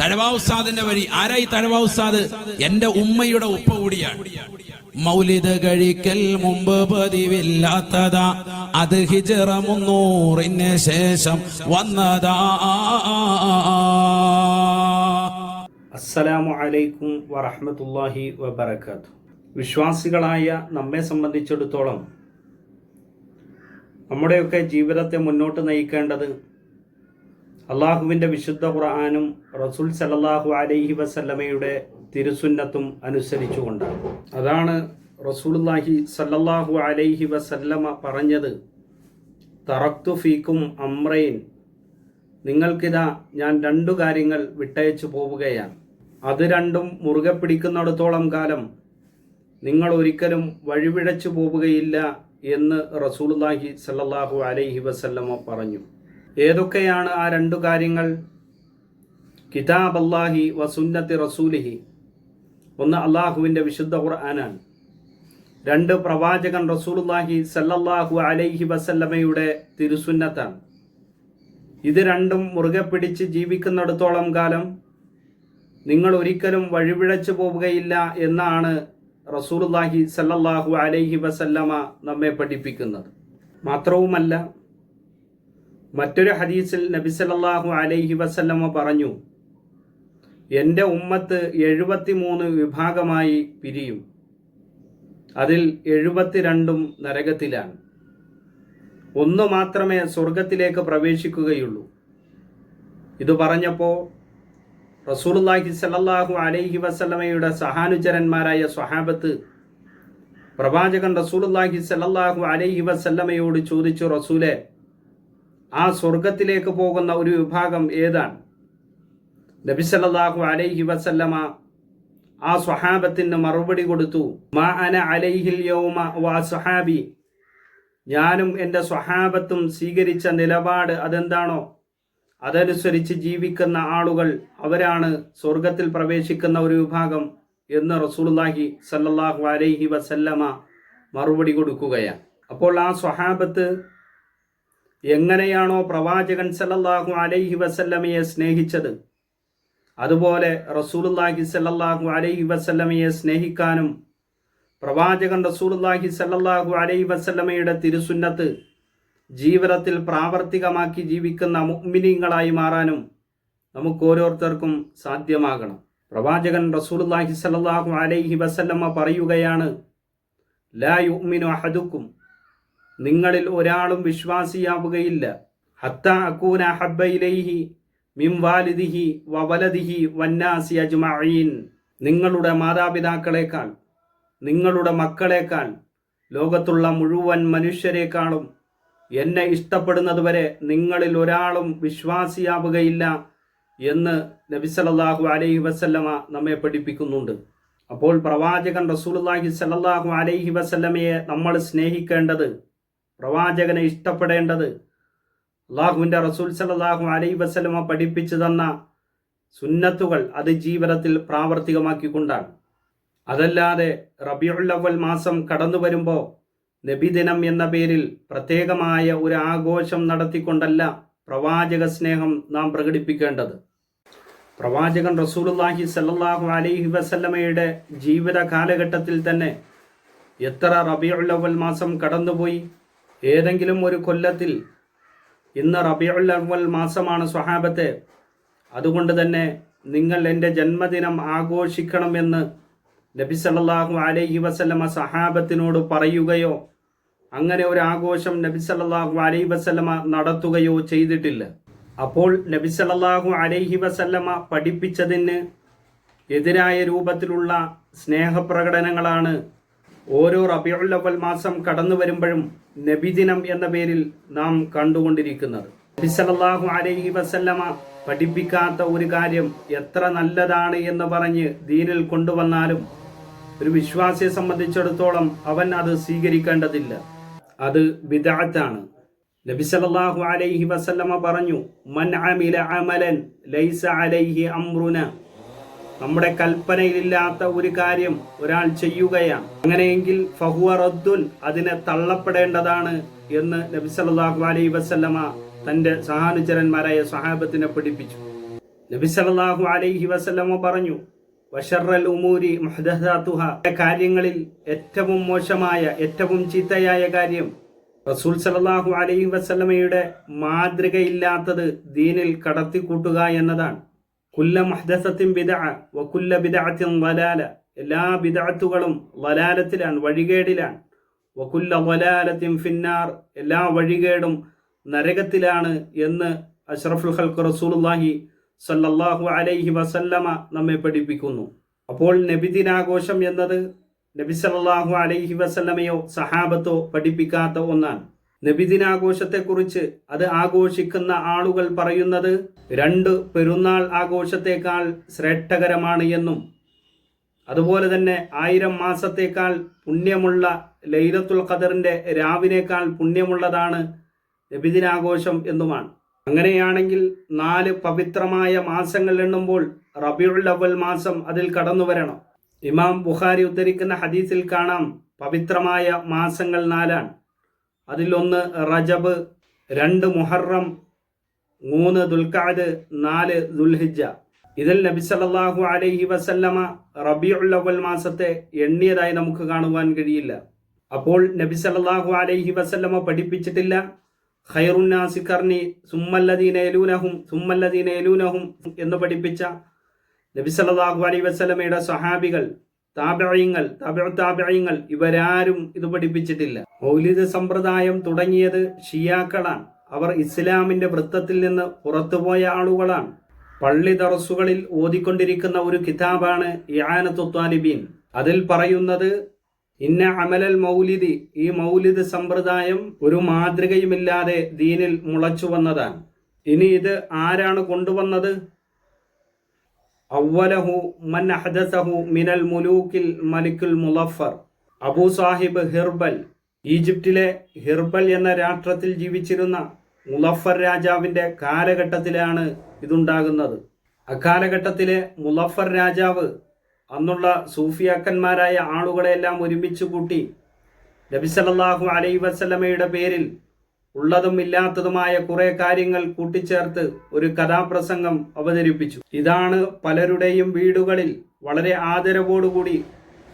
തഴവാ ഉസ്താദിന്റെ വഴി. ആരായി തഴവാ ഉസ്താദ് എന്റെ ഉമ്മയുടെ ഉപ്പ കൂടിയാണ്. മൗലിദ് കഴിക്കൽ മുമ്പ് പതിവില്ലാത്തതാ. അത് ഹിജറ മുന്നൂറിന് ശേഷം വന്നതാ. അസ്സലാമു അലൈക്കും വറഹ്മത്തുള്ളാഹി വബർക്കാത്തു വിശ്വാസികളായ നമ്മെ സംബന്ധിച്ചിടത്തോളം നമ്മുടെയൊക്കെ ജീവിതത്തെ മുന്നോട്ട് നയിക്കേണ്ടത് അള്ളാഹുവിന്റെ വിശുദ്ധ ഖുർആാനും റസൂൽ സലല്ലാഹു അലൈഹി വസല്ലമയുടെ തിരുസുന്നത്തും അനുസരിച്ചുകൊണ്ടാണ് അതാണ് റസൂലുള്ളാഹി സല്ലല്ലാഹു അലൈഹി വസല്ലമ പറഞ്ഞത് തറക്തു ഫീക്കും അമ്രയിൻ നിങ്ങൾക്കിതാ ഞാൻ രണ്ടു കാര്യങ്ങൾ വിട്ടയച്ചു പോവുകയാണ്. അത് രണ്ടും മുറുകെ പിടിക്കുന്നിടത്തോളം കാലം നിങ്ങൾ ഒരിക്കലും വഴിവിഴച്ചു പോവുകയില്ല എന്ന് റസൂലുള്ളാഹി സല്ലാഹു അലൈഹി വസല്ലമ പറഞ്ഞു. ഏതൊക്കെയാണ് ആ രണ്ടു കാര്യങ്ങൾ? കിതാബ് അള്ളാഹി വസുന്നത്തി റസൂലിഹി. ഒന്ന് അള്ളാഹുവിന്റെ വിശുദ്ധ ഖുർആനാണ്. രണ്ട് പ്രവാചകൻ റസൂലുള്ളാഹി സല്ലല്ലാഹു അലൈഹി വസല്ലമയുടെ തിരുസുന്നത്താണ്. ഇത് രണ്ടും മുറുകെ പിടിച്ച് ജീവിക്കുന്നിടത്തോളം കാലം നിങ്ങൾ ഒരിക്കലും വഴിപിഴച്ചു പോവുകയില്ല എന്നാണ് റസൂലുള്ളാഹി സല്ലല്ലാഹു അലൈഹി വസല്ലമ നമ്മെ പഠിപ്പിക്കുന്നത്. മാത്രവുമല്ല മറ്റൊരു ഹദീസിൽ നബി സല്ലല്ലാഹു അലൈഹി വസല്ലമ പറഞ്ഞു എന്റെ ഉമ്മത്ത് എഴുപത്തിമൂന്ന് വിഭാഗമായി പിരിയും. അതിൽ എഴുപത്തിരണ്ടും നരകത്തിലാണ്. ഒന്ന് മാത്രമേ സ്വർഗത്തിലേക്ക് പ്രവേശിക്കുകയുള്ളൂ. ഇത് പറഞ്ഞപ്പോൾ റസൂലുള്ളാഹി സല്ലാഹു അലൈഹി വസല്ലമയുടെ സഹാനുചരന്മാരായ സ്വഹാബത്ത് പ്രവാചകൻ റസൂലുള്ളാഹി സല്ലാഹു അലൈഹി വസല്ലമയോട് ചോദിച്ചു റസൂലെ ആ സ്വർഗത്തിലേക്ക് പോകുന്ന ഒരു വിഭാഗം ഏതാണ്? നബി സല്ലല്ലാഹു അലൈഹി വസല്ലമ ആ സ്വഹാബത്തിന് മറുപടി കൊടുത്തു മാ അന അലൈഹിൽ യൗമ വാ സ്വഹാബി ഞാനും എന്റെ സ്വഹാബത്തും സ്വീകരിച്ച നിലപാട് അതെന്താണോ? അതനുസരിച്ച് ജീവിക്കുന്ന ആളുകൾ അവരാണ് സ്വർഗത്തിൽ പ്രവേശിക്കുന്ന ഒരു വിഭാഗം എന്ന് റസൂലുള്ളാഹി സല്ലാഹു അലൈഹി വസല്ലമ മറുപടി കൊടുക്കുകയാണ്. അപ്പോൾ ആ സ്വഹാബത്ത് എങ്ങനെയാണോ പ്രവാചകൻ സല്ലല്ലാഹു അലൈഹി വസല്ലമയെ സ്നേഹിച്ചത്? അതുപോലെ റസൂലുള്ളാഹി സല്ലല്ലാഹു അലൈഹി വസല്ലമയെ സ്നേഹിക്കാനും പ്രവാചകൻ റസൂലുള്ളാഹി സല്ലല്ലാഹു അലൈഹി വസല്ലമയുടെ തിരുസുന്നത്ത് ജീവിതത്തിൽ പ്രാവർത്തികമാക്കി ജീവിക്കുന്ന മുഅ്മിനീങ്ങളായി മാറാനും നമുക്ക് ഓരോരുത്തർക്കും സാധ്യമാകണം. പ്രവാചകൻ റസൂലുള്ളാഹി സല്ലല്ലാഹു അലൈഹി വസല്ലമ പറയുകയാണ് ലാ യുഗ്മിനു അഹദുക്കും നിങ്ങളിൽ ഒരാളും വിശ്വാസിയാവുകയില്ല. ഹത്ത വാലിദിഹി വവലദിഹി നിങ്ങളുടെ മാതാപിതാക്കളെക്കാൾ നിങ്ങളുടെ മക്കളെക്കാൾ ലോകത്തുള്ള മുഴുവൻ മനുഷ്യരെക്കാളും എന്നെ ഇഷ്ടപ്പെടുന്നതുവരെ നിങ്ങളിൽ ഒരാളും വിശ്വാസിയാവുകയില്ല എന്ന് നബി സല്ലല്ലാഹു അലൈഹി വസല്ലമ നമ്മെ പഠിപ്പിക്കുന്നുണ്ട്. അപ്പോൾ പ്രവാചകൻ റസൂലുള്ളാഹി സല്ലല്ലാഹു അലൈഹി വസല്ലമയെ നമ്മൾ സ്നേഹിക്കേണ്ടത് പ്രവാചകനെ ഇഷ്ടപ്പെടേണ്ടത്. അള്ളാഹുവിന്റെ റസൂൽ സല്ലല്ലാഹു അലൈ വസല്ലമ പഠിപ്പിച്ചു തന്ന സുന്നത്തുകൾ അത് ജീവിതത്തിൽ പ്രാവർത്തികമാക്കിക്കൊണ്ടാണ്. അതല്ലാതെ റബിയുള്ളവൽ മാസം കടന്നു വരുമ്പോൾ നബിദിനം എന്ന പേരിൽ പ്രത്യേകമായ ഒരു ആഘോഷം നടത്തിക്കൊണ്ടല്ല പ്രവാചക സ്നേഹം നാം പ്രകടിപ്പിക്കേണ്ടത്. പ്രവാചകൻ റസൂലുള്ളാഹി സല്ലാഹു അലൈഹി വസല്ലമയുടെ ജീവിത കാലഘട്ടത്തിൽ തന്നെ എത്ര റബിയുള്ളവൽ മാസം കടന്നുപോയി ഏതെങ്കിലും ഒരു കൊല്ലത്തിൽ ഇന്ന് റബിയുൽ അവൽ മാസമാണ് സ്വഹാബത്തെ. അതുകൊണ്ട് തന്നെ നിങ്ങൾ എന്റെ ജന്മദിനം ആഘോഷിക്കണമെന്ന് നബി സല്ലാഹു അലൈഹി വസല്ലമ സഹാബത്തിനോട് പറയുകയോ അങ്ങനെ ഒരു ആഘോഷം നബി സല്ലാഹു അലൈഹി വസല്ലമ നടത്തുകയോ ചെയ്തിട്ടില്ല. അപ്പോൾ നബി സല്ലാഹു അലൈഹി വസല്ലമ പഠിപ്പിച്ചതിന് എതിരായ രൂപത്തിലുള്ള സ്നേഹപ്രകടനങ്ങളാണ് ഓരോ റബിയുള്ളവൽ മാസം കടന്നു വരുമ്പോഴും നബിദിനം എന്ന പേരിൽ നാം കണ്ടുകൊണ്ടിരിക്കുന്നത്. നബി സല്ലല്ലാഹു അലൈഹി വസല്ലമ പഠിപ്പിക്കാത്ത ഒരു കാര്യം എത്ര നല്ലതാണ് എന്ന് പറഞ്ഞ് ദീനിൽ കൊണ്ടുവന്നാലും ഒരു വിശ്വാസിയെ സംബന്ധിച്ചിടത്തോളം അവൻ അത് സ്വീകരിക്കേണ്ടതില്ല. അത് വിദാത്താണ് നബി സല്ലല്ലാഹു അലൈഹി വസല്ലമ പറഞ്ഞു മൻ അമില അമലൻ ലൈസ അലൈഹി അംറുന നമ്മുടെ കൽപ്പനയിലില്ലാത്ത ഒരു കാര്യം ഒരാൾ ചെയ്യുകയാണ്. അങ്ങനെയെങ്കിൽ ഫഹുവ റദ്ദുൻ അതിനെ തള്ളപ്പെടേണ്ടതാണ് എന്ന് നബി സല്ലല്ലാഹു അലൈഹി വസല്ലമ തന്റെ സഹാനുചരന്മാരായ സഹാബത്തിനെ പഠിപ്പിച്ചു. നബി സല്ലല്ലാഹു അലൈഹി വസല്ലമ പറഞ്ഞു വഷറൽ ഉമൂരി മുഹദസാത്തുഹ. കാര്യങ്ങളിൽ ഏറ്റവും മോശമായ ഏറ്റവും ചീത്തയായ കാര്യം റസൂൽ സല്ലല്ലാഹു അലൈഹി വസല്ലമയുടെ മാതൃകയില്ലാത്തത് ദീനിൽ കടത്തിക്കൂട്ടുക എന്നതാണ്. കുല്ല മുഹദസത്തിൻ ബിദഅ വകുല്ല ബിദഅത്തിൻ വലാല എല്ലാ ബിദഅത്തുകളും വലാലത്തിലാണ് വഴികേടിലാണ്. വകുല്ല വലാലത്തിൻ ഫിന്നാർ എല്ലാ വഴികേടും നരകത്തിലാണ് എന്ന് അഷ്റഫുൽ ഖൽഖ് റസൂലുള്ളാഹി സല്ലല്ലാഹു അലൈഹി വസല്ലമ നമ്മെ പഠിപ്പിക്കുന്നു. അപ്പോൾ നബിദിനാഘോഷം എന്നത് നബി സല്ലല്ലാഹു അലൈഹി വസല്ലമയോ സഹാബത്തോ പഠിപ്പിക്കാത്ത ഒന്നാണ്. നബിദിനാഘോഷത്തെക്കുറിച്ച് അത് ആഘോഷിക്കുന്ന ആളുകൾ പറയുന്നത് രണ്ട് പെരുന്നാൾ ആഘോഷത്തേക്കാൾ ശ്രേഷ്ഠകരമാണ് എന്നും അതുപോലെ തന്നെ ആയിരം മാസത്തേക്കാൾ പുണ്യമുള്ള ലൈലത്തുൽ ഖദറിന്റെ രാവിനേക്കാൾ പുണ്യമുള്ളതാണ് നബിദിനാഘോഷം എന്നുമാണ്. അങ്ങനെയാണെങ്കിൽ നാല് പവിത്രമായ മാസങ്ങൾ എണ്ണുമ്പോൾ റബിയുൽ അവൽ മാസം അതിൽ കടന്നു വരണം. ഇമാം ബുഖാരി ഉദ്ധരിക്കുന്ന ഹദീസിൽ കാണാം പവിത്രമായ മാസങ്ങൾ നാലാണ്. അതിലൊന്ന് റജബ് രണ്ട് മുഹറം മൂന്ന് ദുൽഖാദ് നാല് ദുൽഹിജ ഇതിൽ നബി സല്ലല്ലാഹു അലൈഹി വസല്ലമ റബിയുള്ളവൽ മാസത്തെ എണ്ണിയതായി നമുക്ക് കാണുവാൻ കഴിയില്ല. അപ്പോൾ നബി സല്ലാഹു അലൈഹി വസല്ലമ പഠിപ്പിച്ചിട്ടില്ല. ഖൈറുന്നാസി കർണി സുമ്മല്ലദീന യലൂനഹും എന്ന് പഠിപ്പിച്ച നബി സല്ലാഹു അലൈഹി വസല്ലമയുടെ സഹാബികൾ താബിഉ താബിയങ്ങൾ ഇവരാരും ഇത് പഠിപ്പിച്ചിട്ടില്ല. മൗലിക സമ്പ്രദായം തുടങ്ങിയത് ഷിയാക്കളാണ്. അവർ ഇസ്ലാമിന്റെ വൃത്തത്തിൽ നിന്ന് പുറത്തുപോയ ആളുകളാണ്. പള്ളി ദറസുകളിൽ ഓതിക്കൊണ്ടിരിക്കുന്ന ഒരു കിതാബാണ് ഇആനത്തു ത്വാലിബീൻ. അതിൽ പറയുന്നത് ഇന്ന അമലൽ മൗലിദി ഈ മൗലിദ് സമ്പ്രദായം ഒരു മാതൃകയുമില്ലാതെ ദീനിൽ മുളച്ചു വന്നതാണ്. ഇനി ഇത് ആരാണ് കൊണ്ടുവന്നത്? അവലഹു മൻ അഹദസഹു മിനൽ മുലൂക്കിൽ മലിക്കുൽ മുലഫർ അബൂ സാഹിബ് ഹിർബൽ ഈജിപ്തിലെ ഹിർബൽ എന്ന രാഷ്ട്രത്തിൽ ജീവിച്ചിരുന്ന മുലഫർ രാജാവിന്റെ കാലഘട്ടത്തിലാണ് ഇതുണ്ടാകുന്നത്. അക്കാലഘട്ടത്തിലെ മുലഫർ രാജാവ് അന്നുള്ള സൂഫിയാക്കന്മാരായ ആളുകളെല്ലാം ഒരുമിച്ച് കൂട്ടി നബി സല്ലല്ലാഹു അലൈഹി വസല്ലമയുടെ പേരിൽ ഉള്ളതും ഇല്ലാത്തതുമായ കുറെ കാര്യങ്ങൾ കൂട്ടിച്ചേർത്ത് ഒരു കഥാപ്രസംഗം അവതരിപ്പിച്ചു. ഇതാണ് പലരുടെയും വീടുകളിൽ വളരെ ആദരവോടുകൂടി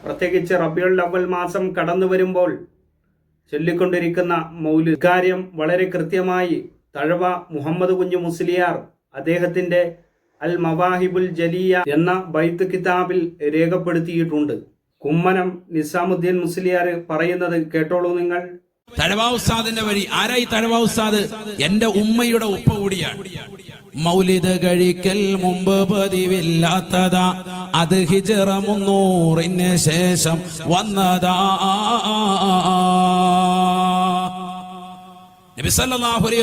പ്രത്യേകിച്ച് റബിയുൾ അവൽ മാസം കടന്നു വരുമ്പോൾ ചൊല്ലിക്കൊണ്ടിരിക്കുന്ന മൗലു. ഇക്കാര്യം വളരെ കൃത്യമായി തഴവ മുഹമ്മദ് കുഞ്ഞു മുസ്ലിയാർ അദ്ദേഹത്തിന്റെ അൽ മവാഹിബുൽ ജലിയ എന്ന ബൈത്ത് കിതാബിൽ രേഖപ്പെടുത്തിയിട്ടുണ്ട്. കുമ്മനം നിസാമുദ്ദീൻ മുസ്ലിയാർ പറയുന്നത് കേട്ടോളൂ നിങ്ങൾ. തഴവാ ഉസ്താദിന്റെ വഴി. ആരായി തഴവാസാദ് എന്റെ ഉമ്മയുടെ ഉപ്പ കൂടിയാണ്. മൗലിദ് കഴിക്കൽ മുമ്പ് പതിവില്ലാത്തതാ. അത് ഹിജറ മുന്നൂറിന് ശേഷം വന്നതാ. നബിസല്ലാഹു അലൈഹി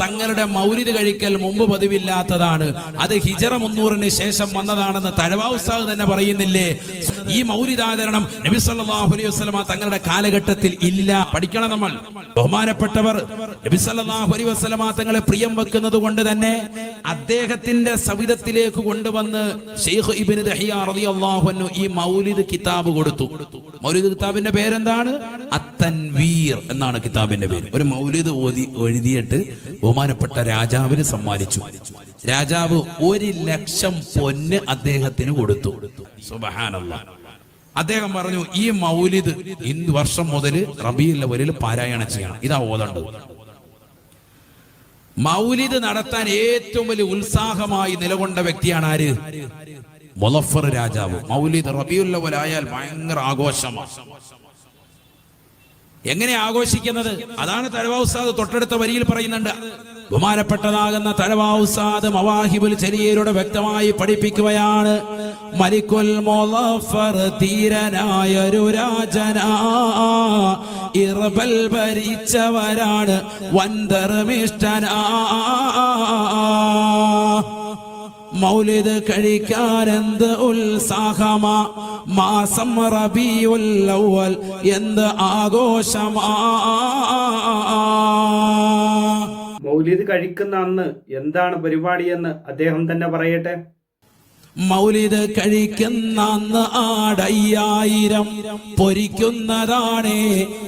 തങ്ങളുടെ മൗലിദ് കഴിക്കൽ മുമ്പ് പതിവില്ലാത്തതാണ്. അത് ഹിജറ മുന്നൂറിന് ശേഷം വന്നതാണെന്ന് തഴവാ ഉസ്താദ് തന്നെ പറയുന്നില്ലേ? ഈ മൗരിതാചരണം നബിസല്ലാഹു അലൈഹി വസ്ലമ തങ്ങളുടെ കാലഘട്ടത്തിൽ ഇല്ല. പഠിക്കണം നമ്മൾ. ബഹുമാനപ്പെട്ടവർ നബിസല്ലാഹു അലൈഹി വസ്ലമ തങ്ങളെ പ്രിയം വെക്കുന്നത് കൊണ്ട് തന്നെ അദ്ദേഹത്തിന്റെ സവിധത്തിലേക്ക് കൊണ്ടുവന്ന് ഷെയ്ഖ് അൻഹു ഈ മൗലിദ് കിതാബ് കൊടുത്തു. മൗലിദ് കിതാബിന്റെ പേരെന്താണ്? അത്തൻവീർ എന്നാണ് കിതാബിന്റെ പേര്. ഒരു മൗലിദ് ഓതി എഴുതിയിട്ട് ബഹുമാനപ്പെട്ട രാജാവിന് സമ്മാനിച്ചു. രാജാവ് ഒരു ലക്ഷം പൊന്ന് അദ്ദേഹത്തിന് കൊടുത്തു. സുബഹാനല്ല. അദ്ദേഹം പറഞ്ഞു ഈ മൗലിദ് ഇന്ന് വർഷം മുതൽ റബിയിൽ അവലിൽ പാരായണം ചെയ്യണം. ഇതാ ഓതണ്ടത്. മൗലിദ് നടത്താൻ ഏറ്റവും വലിയ ഉത്സാഹമായി നിലകൊണ്ട വ്യക്തിയാണ് ആര്? മുലഫർ രാജാവ്. മൗലിദ് റബിയുള്ളവരായാൽ ഭയങ്കര ആഘോഷമാണ്. എങ്ങനെ ആഘോഷിക്കുന്നത്? അതാണ് തഴവാസാദ് തൊട്ടടുത്ത വരിയിൽ പറയുന്നുണ്ട്. ബഹുമാനപ്പെട്ടതാകുന്ന തഴവാസാദ് മവാഹിബുൽ ചെരിയരുടെ വ്യക്തമായി പഠിപ്പിക്കുകയാണ്. മലിക്കുൽ മൊലഫർ ഒരു രാജനാ. ഇറബൽ ഭരിച്ചവരാണ് വന്തർമിഷ്ടനാ മൗലിദ് കഴിക്കാനെന്ത് ഉത്സാഹമാ? മാസം റബിയുൽ അവൽ എന്ത് ആഘോഷമാ? മൗലിദ് കഴിക്കുന്ന അന്ന് എന്താണ് പരിപാടി എന്ന് അദ്ദേഹം തന്നെ പറയട്ടെ. മൗലിദ് കഴിക്കുന്ന അന്ന് ആടയ്യായിരം പൊരിക്കുന്നതാണേ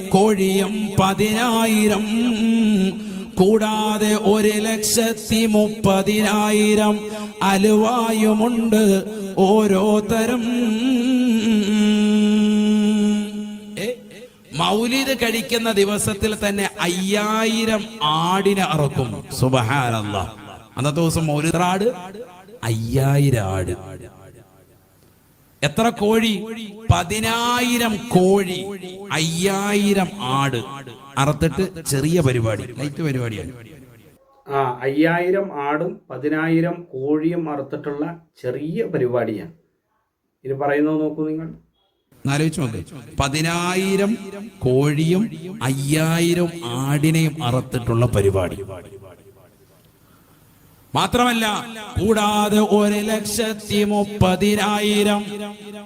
കോഴിയും പതിനായിരം കൂടാതെ ഒരു ലക്ഷത്തി മുപ്പതിനായിരം അലുവായുമുണ്ട് ഓരോ തരം മൗലിത് കഴിക്കുന്ന ദിവസത്തിൽ തന്നെ അയ്യായിരം ആടിനെ അറക്കും. സുബഹാനല്ല. അന്നത്തെ ദിവസം മൗലിദ് ആട്? അയ്യായിരം ആട്. എത്ര കോഴി? പതിനായിരം കോഴി. അയ്യായിരം ആട്. അറുത്തിട്ട് ചെറിയ പരിപാടി. ലൈറ്റ് പരിപാടിയാണ്. ആ അയ്യായിരം ആടും പതിനായിരം കോഴിയും അറുത്തിട്ടുള്ള ചെറിയ പരിപാടിയാണ്. ഇത് പറയുന്നത് നോക്കൂ നിങ്ങൾ. ആലോചിച്ച് നോക്ക്. പതിനായിരം കോഴിയും അയ്യായിരം ആടിനെയും അറുത്തിട്ടുള്ള പരിപാടി. മാത്രമല്ല കൂടാതെ ഒരു ലക്ഷത്തി മുപ്പതിനായിരം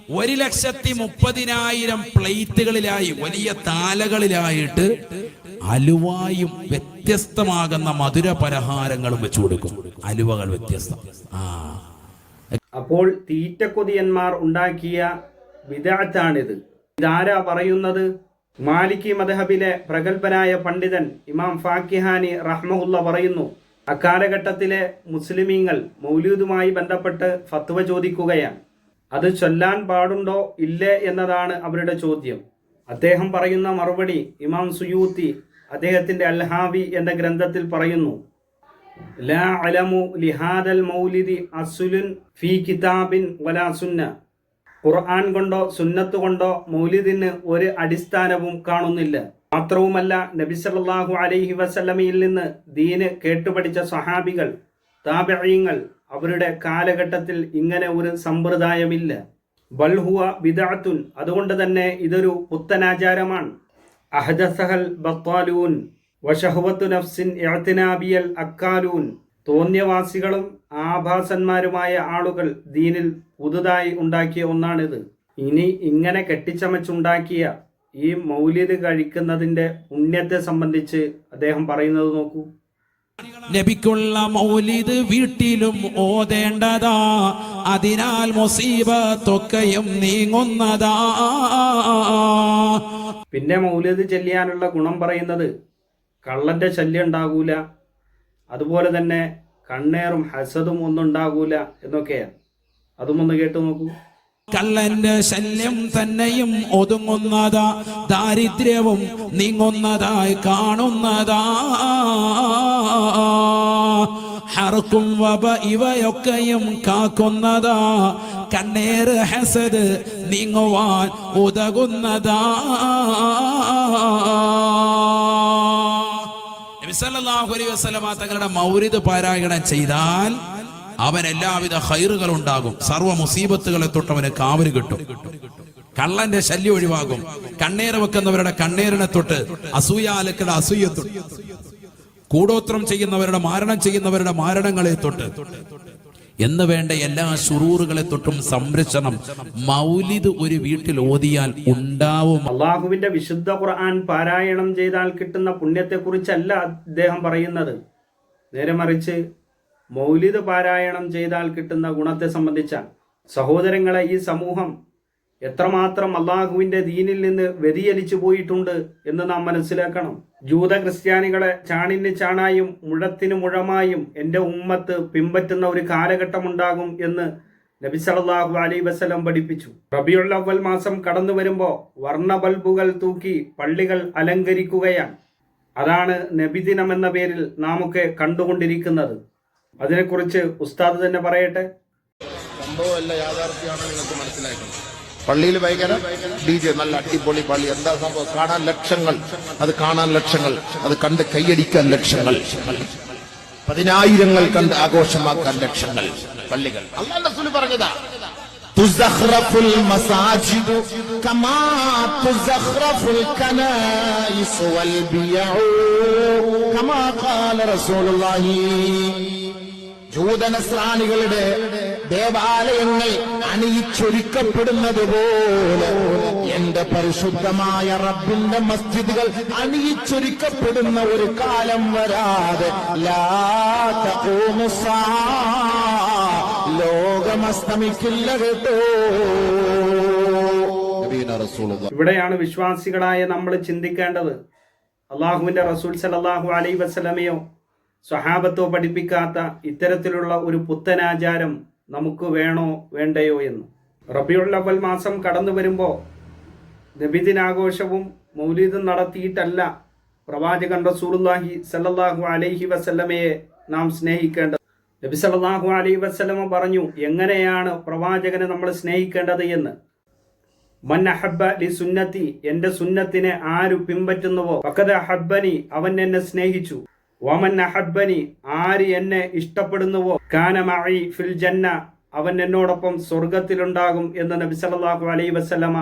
ഒരു ലക്ഷത്തി മുപ്പതിനായിരം പ്ലേറ്റുകളിലായി വലിയ താലകളിലായിട്ട് അലുവായും വ്യത്യസ്തമാകുന്ന മധുര പലഹാരങ്ങളും വെച്ചു കൊടുക്കും. അലുവകൾ വ്യത്യസ്തം. ആ. അപ്പോൾ തീറ്റക്കൊതിയന്മാർ ഉണ്ടാക്കിയ വിദാറ്റാണിത് ഇതാരാ പറയുന്നത്? മാലിക്കി മദഹബിലെ പ്രഗത്ഭനായ പണ്ഡിതൻ ഇമാം ഫാക്കിഹാനി റഹ്മുല്ല പറയുന്നു. അക്കാലഘട്ടത്തിലെ മുസ്ലിമീങ്ങൾ മൗലൂദുമായി ബന്ധപ്പെട്ട് ഫത്വ ചോദിക്കുകയാണ്. അത് ചൊല്ലാൻ പാടുണ്ടോ ഇല്ലേ എന്നതാണ് അവരുടെ ചോദ്യം. അദ്ദേഹം പറയുന്ന മറുപടി ഇമാം സുയൂത്തി അദ്ദേഹത്തിന്റെ അൽഹാവി എന്ന ഗ്രന്ഥത്തിൽ പറയുന്നു. ലാ അലമു ലിഹാദൽ മൗലിദി അസുലുൻ ഫി കിതാബിൻ വലാ സുന്ന. ഖുർആൻ കൊണ്ടോ സുന്നത്ത് കൊണ്ടോ മൗലിദിന് ഒരു അടിസ്ഥാനവും കാണുന്നില്ല. മാത്രവുമല്ല നബി സല്ലല്ലാഹു അലൈഹി വസല്ലമയിൽ നിന്ന് ദീന് കേട്ടുപഠിച്ച സ്വഹാബികൾ താപഴയങ്ങൾ അവരുടെ കാലഘട്ടത്തിൽ ഇങ്ങനെ ഒരു സമ്പ്രദായമില്ല. ബൽഹുവ വിദാത്തുൻ അതുകൊണ്ട് തന്നെ ഇതൊരു പുത്തനാചാരമാണ്. അഹദസഹൽ ബത്താലൂൻ വഷഹുവത്തു നഫ്സിൻ എഴത്തിനാബിയൽ അക്കാലൂൻ. തോന്യവാസികളും ആഭാസന്മാരുമായ ആളുകൾ ദീനിൽ പുതുതായി ഉണ്ടാക്കിയ ഒന്നാണിത്. ഇനി ഇങ്ങനെ കെട്ടിച്ചമച്ചുണ്ടാക്കിയ ഈ മൗലിദ് കഴിക്കുന്നതിന്റെ പുണ്യത്തെ സംബന്ധിച്ച് അദ്ദേഹം പറയുന്നത് നോക്കൂ. ലഭിക്കുള്ള മൗലിദ് വീട്ടിലും ഓതേണ്ടതാ അതിനാൽ മുസീബത്തൊക്കെയും നീങ്ങുന്നതാ. പിന്നെ മൗലിദ് ചെല്ലിയാനുള്ള ഗുണം പറയുന്നത് കള്ളന്റെ ശല്യം ഉണ്ടാകൂല അതുപോലെ തന്നെ കണ്ണേറും ഹസദും ഒന്നും ഉണ്ടാകൂല എന്നൊക്കെയാണ്. അതും ഒന്ന് കേട്ടു നോക്കൂ. കള്ളന്റെ ശല്യം തന്നെയും ഒതുങ്ങുന്നതാ ദാരിദ്ര്യവും നീങ്ങുന്നതായി കാണുന്നതാ. ഹർക്കും വബ ഇവയൊക്കെയും കാക്കുന്നതാ കണ്ണേറ് ഹസദ് നീങ്ങുവാൻ ഉതകുന്നതാ. നബി സല്ലല്ലാഹു അലൈഹി വസല്ലമ തങ്ങളുടെ മൗരിദ് പാരായണം ചെയ്താൽ അവൻ എല്ലാവിധ ഹൈറുകൾ ഉണ്ടാകും സർവ മുസീബത്തുകളെ തൊട്ട് അവന് കാവൽ കിട്ടും. കള്ളന്റെ ശല്യം ഒഴിവാകും. കണ്ണേറ് വെക്കുന്നവരുടെ കണ്ണേറിനെ തൊട്ട് അസൂയാലക്കയുടെ അസൂയ കൂടോത്രം ചെയ്യുന്നവരുടെ മാരണം ചെയ്യുന്നവരുടെ മാരണങ്ങളെ തൊട്ട്. എന്ന് വേണ്ട എല്ലാ ശുറൂറുകളെ തൊട്ടും സംരക്ഷണം മൗലിദ് ഒരു വീട്ടിൽ ഓതിയാൽ ഉണ്ടാവും. അള്ളാഹുവിന്റെ വിശുദ്ധ ഖുർആൻ പാരായണം ചെയ്താൽ കിട്ടുന്ന പുണ്യത്തെക്കുറിച്ചല്ല അദ്ദേഹം പറയുന്നത്. നേരെ മറിച്ച് മൗലിദ് പാരായണം ചെയ്താൽ കിട്ടുന്ന ഗുണത്തെ സംബന്ധിച്ച സഹോദരങ്ങളെ ഈ സമൂഹം എത്രമാത്രം അള്ളാഹുവിന്റെ ദീനിൽ നിന്ന് വ്യതിചലിച്ചു പോയിട്ടുണ്ട് എന്ന് നാം മനസ്സിലാക്കണം. ജൂത ക്രിസ്ത്യാനികളെ ചാണിന് ചാണായും മുഴത്തിന് മുഴമായും എന്റെ ഉമ്മത്ത് പിമ്പറ്റുന്ന ഒരു കാലഘട്ടമുണ്ടാകും എന്ന് നബി സല്ലല്ലാഹു അലൈഹി വസല്ലം പഠിപ്പിച്ചു. റബിയുള്ള അവൽ മാസം കടന്നു വരുമ്പോൾ വർണ ബൾബുകൾ തൂക്കി പള്ളികൾ അലങ്കരിക്കുകയാണ്. അതാണ് നബിദിനം എന്ന പേരിൽ നാമൊക്കെ കണ്ടുകൊണ്ടിരിക്കുന്നത്. അതിനെക്കുറിച്ച് ഉസ്താദ് തന്നെ പറയട്ടെ. സംഭവമല്ല യാഥാർത്ഥ്യമാണ് നിങ്ങൾക്ക് പള്ളിയിൽ ഭയങ്കര ഡി ജെ നല്ല അടിപൊളി പള്ളി. എന്താ സംഭവം? കാണാൻ ലക്ഷങ്ങൾ. അത് കാണാൻ ലക്ഷങ്ങൾ. അത് കണ്ട് കൈയടിക്കാൻ ലക്ഷങ്ങൾ. പതിനായിരങ്ങൾ കണ്ട് ആഘോഷമാക്കാൻ ലക്ഷങ്ങൾ. പള്ളികൾ. സുലി പറഞ്ഞതാ. تزخرف المساجد كما تزخرف الكنائس والبيع كما قال رسول الله ജൂതനസ്രാണികളുടെ ദേവാലയങ്ങൾ അണിയിച്ചൊരുക്കപ്പെടുന്നത് പോലെ എന്റെ പരിശുദ്ധമായ റബ്ബിന്റെ മസ്ജിദുകൾ അണിയിച്ചൊരുക്കപ്പെടുന്ന ഒരു കാലം വരാതെ ലാ തഖൂമു സ്സാ. ലോകമസ്തമിക്കില്ല ഇവിടെയാണ് വിശ്വാസികളായ നമ്മൾ ചിന്തിക്കേണ്ടത്. അള്ളാഹുവിന്റെ റസൂൽ സലല്ലാഹു അലൈ വസ്ലമയോ സ്വഹാബത്തോ പഠിപ്പിക്കാത്ത ഇത്തരത്തിലുള്ള ഒരു പുത്തനാചാരം നമുക്ക് വേണോ വേണ്ടയോ എന്ന്. റബിയുള്ളവൽ മാസം കടന്നു വരുമ്പോൾ നബിദിനാഘോഷവും മൗലീദും നടത്തിയിട്ടല്ല പ്രവാചകൻ റസൂലുള്ളാഹി സല്ലാഹു അലൈഹി വസല്ലമയെ നാം സ്നേഹിക്കേണ്ടത്. നബി സല്ലല്ലാഹു അലൈഹി വസല്ലമ പറഞ്ഞു എങ്ങനെയാണ് പ്രവാചകനെ നമ്മൾ സ്നേഹിക്കേണ്ടത് എന്ന്? അഹബ്ബ ലി സുന്നത്തി എന്റെ സുന്നത്തിനെ ആര് പിൻപറ്റുന്നുവോ? ഫഖദ അഹബ്ബനി അവൻ എന്നെ സ്നേഹിച്ചു. വമൻ അഹബ്ബനി ആര് എന്നെ ഇഷ്ടപ്പെടുന്നുവോ? കാന മഅഈ ഫിൽ ജന്ന അവൻ എന്നോടൊപ്പം സ്വർഗത്തിലുണ്ടാകും എന്ന് നബി സല്ലല്ലാഹു അലൈഹി വസല്ലമ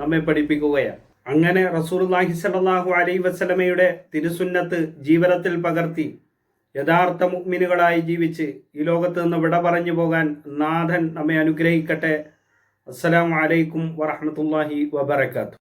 നമ്മെ പഠിപ്പിക്കുകയാണ്. അങ്ങനെ റസൂലുള്ളാഹി സല്ലല്ലാഹു അലൈഹി വസല്ലമയുടെ തിരുസുന്നത്ത് ജീവിതത്തിൽ പകർത്തി യഥാർത്ഥ മുഗ്മിനുകളായി ജീവിച്ച് ഈ ലോകത്ത് നിന്ന് വിട പറഞ്ഞു പോകാൻ നാഥൻ നമ്മെ അനുഗ്രഹിക്കട്ടെ. അസ്സലാമു അലൈക്കും വറഹ്മത്തുള്ളാഹി വബറകാതുഹു.